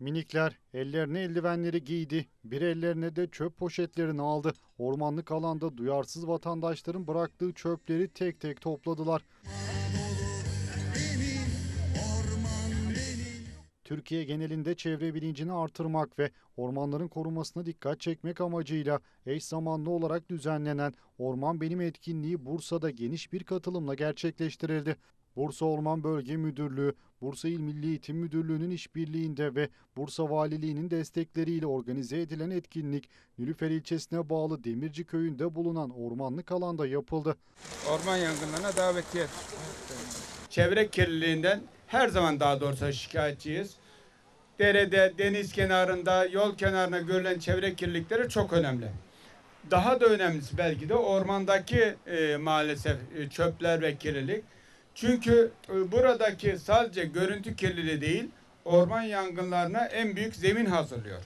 Minikler ellerine eldivenleri giydi, bir ellerine de çöp poşetlerini aldı. Ormanlık alanda duyarsız vatandaşların bıraktığı çöpleri tek tek topladılar. Türkiye genelinde çevre bilincini artırmak ve ormanların korunmasına dikkat çekmek amacıyla eş zamanlı olarak düzenlenen Orman Benim etkinliği Bursa'da geniş bir katılımla gerçekleştirildi. Bursa Orman Bölge Müdürlüğü, Bursa İl Milli Eğitim Müdürlüğü'nün işbirliğinde ve Bursa Valiliği'nin destekleriyle organize edilen etkinlik Nilüfer ilçesine bağlı Demirci köyünde bulunan ormanlık alanda yapıldı. orman yangınlarına davetiye. Çevre kirliliğinden her zaman daha doğrusu şikayetçiyiz. Derede, deniz kenarında, yol kenarına görülen çevre kirlilikleri çok önemli. Daha da önemlisi belki de ormandaki e, maalesef e, çöpler ve kirlilik. Çünkü e, buradaki sadece görüntü kirliliği değil, orman yangınlarına en büyük zemin hazırlıyor.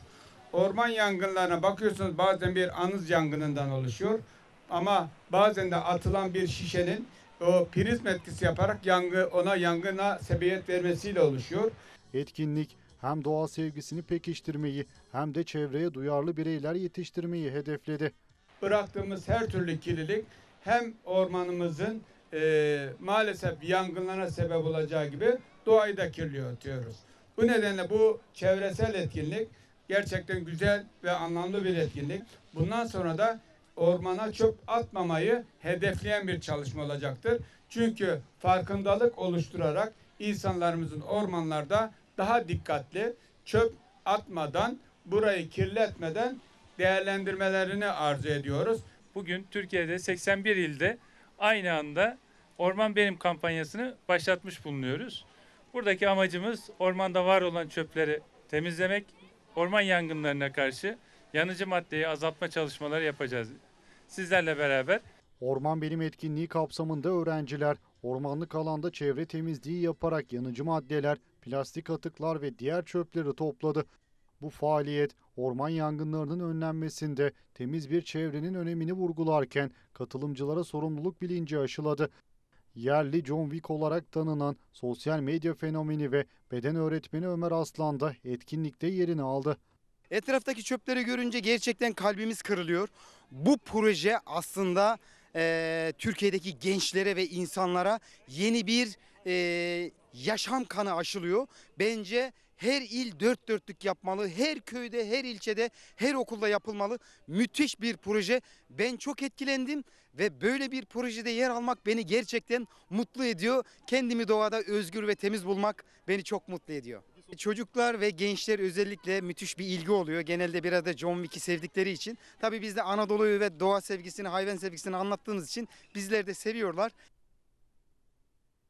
Orman yangınlarına bakıyorsunuz bazen bir anız yangınından oluşuyor. Ama bazen de atılan bir şişenin o prizm etkisi yaparak yangı ona yangına sebebiyet vermesiyle oluşuyor. Etkinlik hem doğa sevgisini pekiştirmeyi hem de çevreye duyarlı bireyler yetiştirmeyi hedefledi. Bıraktığımız her türlü kirlilik hem ormanımızın e, maalesef yangınlara sebep olacağı gibi doğayı da kirliyor diyoruz. Bu nedenle bu çevresel etkinlik gerçekten güzel ve anlamlı bir etkinlik. Bundan sonra da ormana çöp atmamayı hedefleyen bir çalışma olacaktır. Çünkü farkındalık oluşturarak insanlarımızın ormanlarda daha dikkatli çöp atmadan, burayı kirletmeden değerlendirmelerini arzu ediyoruz. Bugün Türkiye'de 81 ilde aynı anda Orman Benim kampanyasını başlatmış bulunuyoruz. Buradaki amacımız ormanda var olan çöpleri temizlemek, orman yangınlarına karşı yanıcı maddeyi azaltma çalışmaları yapacağız. Sizlerle beraber Orman Benim etkinliği kapsamında öğrenciler ormanlık alanda çevre temizliği yaparak yanıcı maddeler, plastik atıklar ve diğer çöpleri topladı. Bu faaliyet orman yangınlarının önlenmesinde temiz bir çevrenin önemini vurgularken katılımcılara sorumluluk bilinci aşıladı. Yerli John Wick olarak tanınan sosyal medya fenomeni ve beden öğretmeni Ömer Aslan da etkinlikte yerini aldı. Etraftaki çöpleri görünce gerçekten kalbimiz kırılıyor. Bu proje aslında eee, Türkiye'deki gençlere ve insanlara yeni bir eee, yaşam kanı aşılıyor. Bence her il dört dörtlük yapmalı. Her köyde, her ilçede, her okulda yapılmalı. Müthiş bir proje. Ben çok etkilendim ve böyle bir projede yer almak beni gerçekten mutlu ediyor. Kendimi doğada özgür ve temiz bulmak beni çok mutlu ediyor. Çocuklar ve gençler özellikle müthiş bir ilgi oluyor. Genelde biraz da John Wick'i sevdikleri için. Tabii biz de Anadolu'yu ve doğa sevgisini, hayvan sevgisini anlattığımız için bizler de seviyorlar.